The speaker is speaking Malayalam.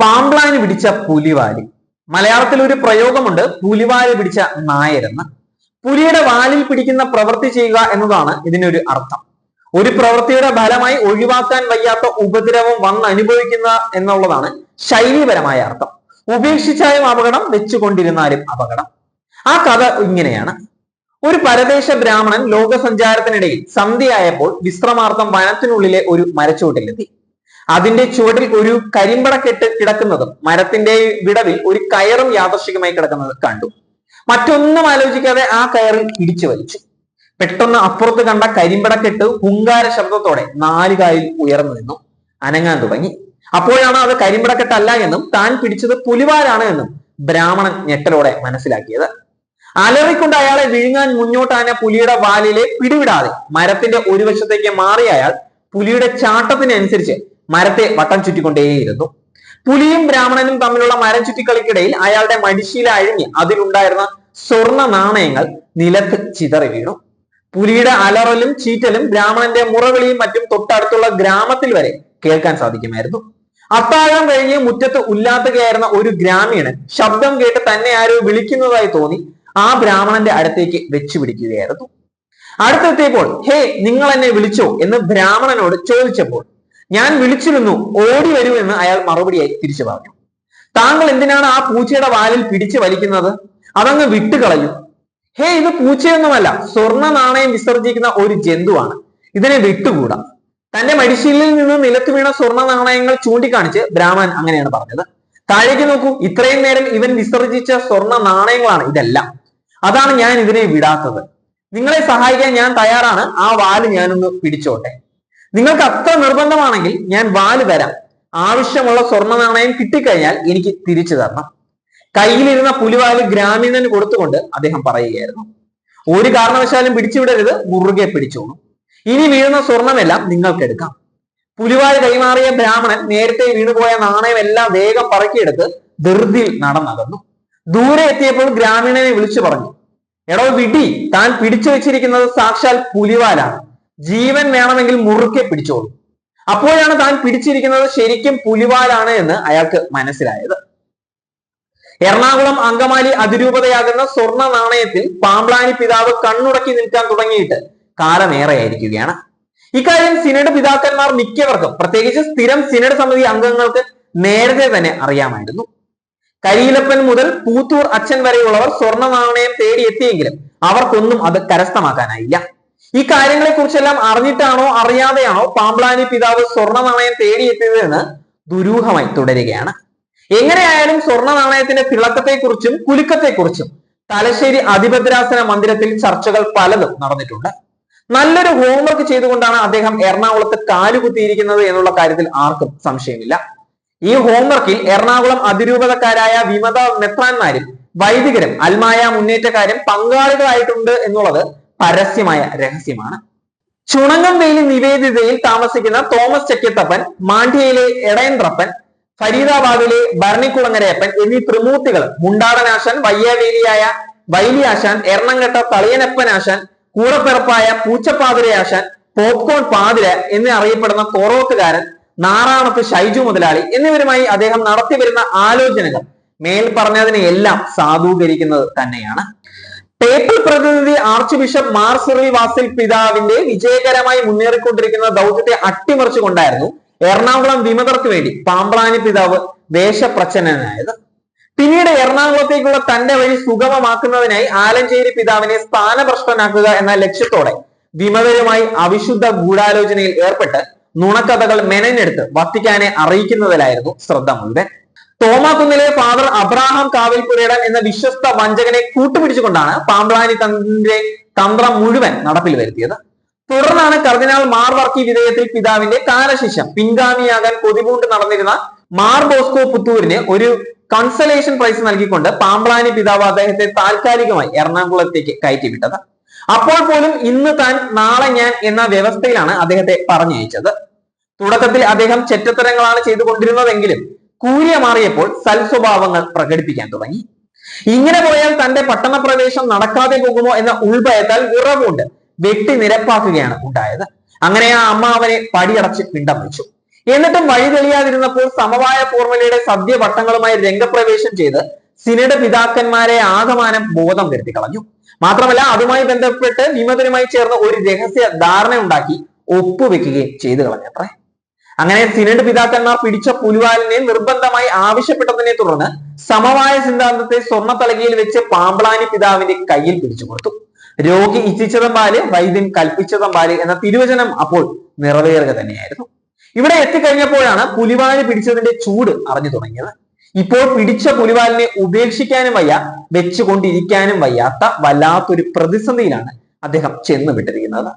പാമ്പ്ലാന് പിടിച്ച പുലിവാലി. മലയാളത്തിൽ ഒരു പ്രയോഗമുണ്ട്. പുലിവാലി പിടിച്ച നായരെന്ന്. പുലിയുടെ വാലിൽ പിടിക്കുന്ന പ്രവൃത്തി ചെയ്യുക എന്നതാണ് ഇതിനൊരു അർത്ഥം. ഒരു പ്രവൃത്തിയുടെ ഫലമായി ഒഴിവാക്കാൻ വയ്യാത്ത ഉപദ്രവം വന്ന് അനുഭവിക്കുന്ന എന്നുള്ളതാണ് ശൈലീപരമായ അർത്ഥം. ഉപേക്ഷിച്ചാലും അപകടം വെച്ചുകൊണ്ടിരുന്നാലും അപകടം. ആ കഥ ഇങ്ങനെയാണ്. ഒരു പരദേശ ബ്രാഹ്മണൻ ലോകസഞ്ചാരത്തിനിടയിൽ സന്ധ്യയായപ്പോൾ വിശ്രമാർത്ഥം വനത്തിനുള്ളിലെ ഒരു മരച്ചുവട്ടിലെത്തി. അതിന്റെ ചുവടിൽ ഒരു കരിമ്പട കെട്ട് കിടക്കുന്നതും മരത്തിന്റെ വിടവിൽ ഒരു കയറും യാദർശികമായി കിടക്കുന്നത് കണ്ടു. മറ്റൊന്നും ആലോചിക്കാതെ ആ കയറിൽ പിടിച്ചു വലിച്ചു. പെട്ടെന്ന് അപ്പുറത്ത് കണ്ട കരിമ്പടക്കെട്ട് ഹുങ്കാര ശബ്ദത്തോടെ നാല് കാലിൽ ഉയർന്നു നിന്നു. അനങ്ങാൻ തുടങ്ങി. അപ്പോഴാണ് അത് കരിമ്പടക്കെട്ടല്ല എന്നും താൻ പിടിച്ചത് പുലിവാലാണ് എന്നും ബ്രാഹ്മണൻ ഞെട്ടലോടെ മനസ്സിലാക്കിയത്. അലറിക്കൊണ്ട് അയാളെ വിഴുങ്ങാൻ മുന്നോട്ടാന പുലിയുടെ വാലിലെ പിടിവിടാതെ മരത്തിന്റെ ഒരു വശത്തേക്ക് മാറിയ അയാൾ പുലിയുടെ ചാട്ടത്തിനനുസരിച്ച് മരത്തെ വട്ടം ചുറ്റിക്കൊണ്ടേയിരുന്നു. പുലിയും ബ്രാഹ്മണനും തമ്മിലുള്ള മരം ചുറ്റിക്കളിക്കിടയിൽ അയാളുടെ മടിശീല അഴിഞ്ഞ് അതിലുണ്ടായിരുന്ന സ്വർണ നാണയങ്ങൾ നിലത്ത് ചിതറി വീണു. പുലിയുടെ അലറലും ചീറ്റലും ബ്രാഹ്മണന്റെ മുറവിളിയും മറ്റും തൊട്ടടുത്തുള്ള ഗ്രാമത്തിൽ വരെ കേൾക്കാൻ സാധിക്കുമായിരുന്നു. അത്താഴം കഴിഞ്ഞ് മുറ്റത്ത് ഉല്ലാത്തുകയായിരുന്ന ഒരു ഗ്രാമീണൻ ശബ്ദം കേട്ട് തന്നെ ആരോ വിളിക്കുന്നതായി തോന്നി ആ ബ്രാഹ്മണന്റെ അടുത്തേക്ക് വെച്ചു പിടിക്കുകയായിരുന്നു. അടുത്തെത്തിയപ്പോൾ ഹേ നിങ്ങൾ എന്നെ വിളിച്ചോ? എന്ന് ബ്രാഹ്മണനോട് ചോദിച്ചപ്പോൾ ഞാൻ വിളിച്ചിരുന്നു ഓടി വരൂ എന്ന് അയാൾ മറുപടിയായി തിരിച്ചു പറഞ്ഞു. താങ്കൾ എന്തിനാണ് ആ പൂച്ചയുടെ വാലിൽ പിടിച്ചു വലിക്കുന്നത്? അതങ്ങ് വിട്ടുകളയൂ. ഹേ ഇത് പൂച്ചയൊന്നുമല്ല സ്വർണ നാണയം വിസർജിക്കുന്ന ഒരു ജന്തുവാണ്. ഇതിനെ വിട്ടുകൂടാ. തന്റെ മടിശീലിൽ നിന്ന് നിലത്ത് വീണ സ്വർണ നാണയങ്ങൾ ചൂണ്ടിക്കാണിച്ച് ബ്രാഹ്മൻ അങ്ങനെയാണ് പറഞ്ഞത്. താഴേക്ക് നോക്കൂ ഇത്രയും നേരം ഇവൻ വിസർജിച്ച സ്വർണ നാണയങ്ങളാണ് ഇതെല്ലാം. അതാണ് ഞാൻ ഇതിനെ വിടാത്തത്. നിങ്ങളെ സഹായിക്കാൻ ഞാൻ തയ്യാറാണ്. ആ വാൽ ഞാനൊന്ന് പിടിച്ചോട്ടെ. നിങ്ങൾക്ക് അത്ര നിർബന്ധമാണെങ്കിൽ ഞാൻ വാൽ തരാം. ആവശ്യമുള്ള സ്വർണ നാണയം കിട്ടിക്കഴിഞ്ഞാൽ എനിക്ക് തിരിച്ചു തരണം. കയ്യിലിരുന്ന പുലിവാൽ ഗ്രാമീണന് കൊടുത്തുകൊണ്ട് അദ്ദേഹം പറയുകയായിരുന്നു. ഒരു കാരണവശാലും പിടിച്ചുവിടരുത് മുറുകെ പിടിച്ചോളൂ. ഇനി വീഴുന്ന സ്വർണമെല്ലാം നിങ്ങൾക്ക് എടുക്കാം പുലിവാൽ കൈമാറിയ ബ്രാഹ്മണൻ നേരത്തെ വീണുപോയ നാണയമെല്ലാം വേഗം പറക്കിയെടുത്ത് ധൃതിയിൽ നടന്നകന്നു. ദൂരെ എത്തിയപ്പോൾ ഗ്രാമീണനെ വിളിച്ചു പറഞ്ഞു എടോ വിടി താൻ പിടിച്ചു വെച്ചിരിക്കുന്നത് സാക്ഷാൽ പുലിവാലാണ്. ജീവൻ വേണമെങ്കിൽ മുറുക്കെ പിടിച്ചോളൂ. അപ്പോഴാണ് താൻ പിടിച്ചിരിക്കുന്നത് ശരിക്കും പുലിവാലാണ് എന്ന് അയാൾക്ക് മനസ്സിലായത്. എറണാകുളം അങ്കമാലി അതിരൂപതയാകുന്ന സ്വർണ നാണയത്തിൽ പാമ്പ്ലാനി പിതാവ് കണ്ണുടക്കി നിൽക്കാൻ തുടങ്ങിയിട്ട് കാലമേറെയായിരിക്കുകയാണ്. ഇക്കാര്യം സിനഡ് പിതാക്കന്മാർ മിക്കവർക്കും പ്രത്യേകിച്ച് സ്ഥിരം സിനഡ് സമിതി അംഗങ്ങൾക്ക് നേരത്തെ തന്നെ അറിയാമായിരുന്നു. കരിയിലപ്പൻ മുതൽ പൂത്തൂർ അച്ഛൻ വരെയുള്ളവർ സ്വർണ നാണയം തേടിയെത്തിയെങ്കിലും അവർക്കൊന്നും അത് കരസ്ഥമാക്കാനായില്ല. ഈ കാര്യങ്ങളെ കുറിച്ചെല്ലാം അറിഞ്ഞിട്ടാണോ അറിയാതെയാണോ പാമ്പ്ലാനി പിതാവ് സ്വർണ നാണയം തേടിയെത്തിയത് എന്ന് ദുരൂഹമായി തുടരുകയാണ്. എങ്ങനെയായാലും സ്വർണ നാണയത്തിന്റെ തിളക്കത്തെക്കുറിച്ചും കുലുക്കത്തെക്കുറിച്ചും തലശ്ശേരി അതിഭദ്രാസന മന്ദിരത്തിൽ ചർച്ചകൾ പലതും നടന്നിട്ടുണ്ട്. നല്ലൊരു ഹോംവർക്ക് ചെയ്തുകൊണ്ടാണ് അദ്ദേഹം എറണാകുളത്ത് കാലുകുത്തിയിരിക്കുന്നത് എന്നുള്ള കാര്യത്തിൽ ആർക്കും സംശയമില്ല. ഈ ഹോംവർക്കിൽ എറണാകുളം അതിരൂപതക്കാരായ വിമത മെത്രാന്മാരും വൈദികരും അൽമായ മുന്നേറ്റക്കാരും പങ്കാളികളായിട്ടുണ്ട് എന്നുള്ളത് പരസ്യമായ രഹസ്യമാണ്. ചുണങ്ങംവേലി നിവേദിതയിൽ താമസിക്കുന്ന തോമസ് ചക്കിയത്തപ്പൻ മാണ്ഡ്യയിലെ എടയൻറപ്പൻ ഫരീദാബാദിലെ ഭരണിക്കുളങ്ങരയപ്പൻ എന്നീ ത്രിമൂർത്തികൾ മുണ്ടാടനാശാൻ വയ്യാവേലിയായ വൈലിയാശാൻ എറണംകെട്ട തളിയനപ്പനാശാൻ കൂടപ്പിറപ്പായ പൂച്ചപ്പാതിരയാശാൻ പോപ്കോൺ പാതിര എന്ന് അറിയപ്പെടുന്ന കോറോത്തുകാരൻ നാറാണത്ത് ഷൈജു മുതലാളി എന്നിവരുമായി അദ്ദേഹം നടത്തിവരുന്ന ആലോചനകൾ മേൽ പറഞ്ഞതിനെയെല്ലാം സാധൂകരിക്കുന്നത് തന്നെയാണ്. പേപ്പിൾ പ്രതിനിധി ആർച്ച് ബിഷപ്പ് മാർ സിറിൽ വാസിൽ പിതാവിന്റെ വിജയകരമായി മുന്നേറിക്കൊണ്ടിരിക്കുന്ന ദൗത്യത്തെ അട്ടിമറിച്ചുകൊണ്ടായിരുന്നു എറണാകുളം വിമതർക്ക് വേണ്ടി പാമ്പ്രാനി പിതാവ് വേഷപ്രച്ഛന്നനായത്. പിന്നീട് എറണാകുളത്തേക്കുള്ള തന്റെ വഴി സുഗമമാക്കുന്നതിനായി ആലഞ്ചേരി പിതാവിനെ സ്ഥാനഭ്രഷ്ടനാക്കുക എന്ന ലക്ഷ്യത്തോടെ വിമതരുമായി അവിശുദ്ധ ഗൂഢാലോചനയിൽ ഏർപ്പെട്ട് നുണക്കഥകൾ മെനഞ്ഞെടുത്ത് വത്തിക്കാനെ അറിയിക്കുന്നതിലായിരുന്നു ശ്രദ്ധ മുഴുവൻ. തോമാക്കുന്നിലെ ഫാദർ അബ്രാഹാം കാവിൽപുരേടൻ എന്ന വിശ്വസ്ത വഞ്ചകനെ കൂട്ടുപിടിച്ചുകൊണ്ടാണ് പാമ്പ്ലാനി തന്റെ തന്ത്രം മുഴുവൻ നടപ്പിൽ വരുത്തിയത്. തുടർന്നാണ് കർദിനാൾ മാർ വർക്കി വിധേയത്തിൽ പിതാവിന്റെ കാലശിഷ്യം പിൻഗാമിയാകാൻ കൊതിപൂണ്ട് നടന്നിരുന്ന മാർ ബോസ്കോ പുത്തൂരിന് ഒരു കൺസലേഷൻ പ്രൈസ് നൽകിക്കൊണ്ട് പാമ്പ്ലാനി പിതാവ് അദ്ദേഹത്തെ താൽക്കാലികമായി എറണാകുളത്തേക്ക് കയറ്റിവിട്ടത്. അപ്പോൾ പോലും ഇന്ന് താൻ നാളെ ഞാൻ എന്ന വ്യവസ്ഥയിലാണ് അദ്ദേഹത്തെ പറഞ്ഞയച്ചത്. തുടക്കത്തിൽ അദ്ദേഹം ചെറ്റത്തരങ്ങളാണ് ചെയ്തുകൊണ്ടിരുന്നതെങ്കിലും കൂരിയ മാറിയപ്പോൾ സൽസ്വഭാവങ്ങൾ പ്രകടിപ്പിക്കാൻ തുടങ്ങി. ഇങ്ങനെ പോയാൽ തന്റെ പട്ടണപ്രവേശം നടക്കാതെ പോകുമോ എന്ന ഉൾഭയത്താൽ ഉറവുണ്ട്. വെട്ടി നിരപ്പാക്കുകയാണ് ഉണ്ടായത്. അങ്ങനെ ആ അമ്മ അവനെ പടിയടച്ച് പിണ്ടം വെച്ചു. എന്നിട്ടും വഴി തെളിയാതിരുന്നപ്പോൾ സമവായ ഫോർമുലയുടെ സദ്യവട്ടങ്ങളുമായി രംഗപ്രവേശം ചെയ്ത് സിനഡ് പിതാക്കന്മാരെ ആകമാനം ബോധം വരുത്തി കളഞ്ഞു. മാത്രമല്ല അതുമായി ബന്ധപ്പെട്ട് വിമതനുമായി ചേർന്ന് ഒരു രഹസ്യ ധാരണ ഉണ്ടാക്കി ഒപ്പുവെക്കുകയും ചെയ്തു കളഞ്ഞത്രേ അങ്ങനെ സിനഡ് പിതാക്കന്മാർ പിടിച്ച പുലിവാലിനെ നിർബന്ധമായി ആവശ്യപ്പെട്ടതിനെ തുടർന്ന് സമവായ സിദ്ധാന്തത്തെ സ്വർണ തലകയിൽ വെച്ച് പാമ്പളാനി പിതാവിന്റെ കയ്യിൽ പിടിച്ചു കൊടുത്തു. രോഗി ഇച്ഛിച്ചതും പാൽ വൈദ്യൻ കൽപ്പിച്ചതും പാൽ എന്ന തിരുവചനം അപ്പോൾ നിറവേറുക തന്നെയായിരുന്നു. ഇവിടെ എത്തിക്കഴിഞ്ഞപ്പോഴാണ് പുലിവാലി പിടിച്ചതിന്റെ ചൂട് അറിഞ്ഞു തുടങ്ങിയത്. ഇപ്പോൾ പിടിച്ച പുലിവാലിനെ ഉപേക്ഷിക്കാനും വയ്യ വെച്ചുകൊണ്ടിരിക്കാനും വയ്യാത്ത വല്ലാത്തൊരു പ്രതിസന്ധിയിലാണ് അദ്ദേഹം ചെന്ന് വിട്ടിരിക്കുന്നത്.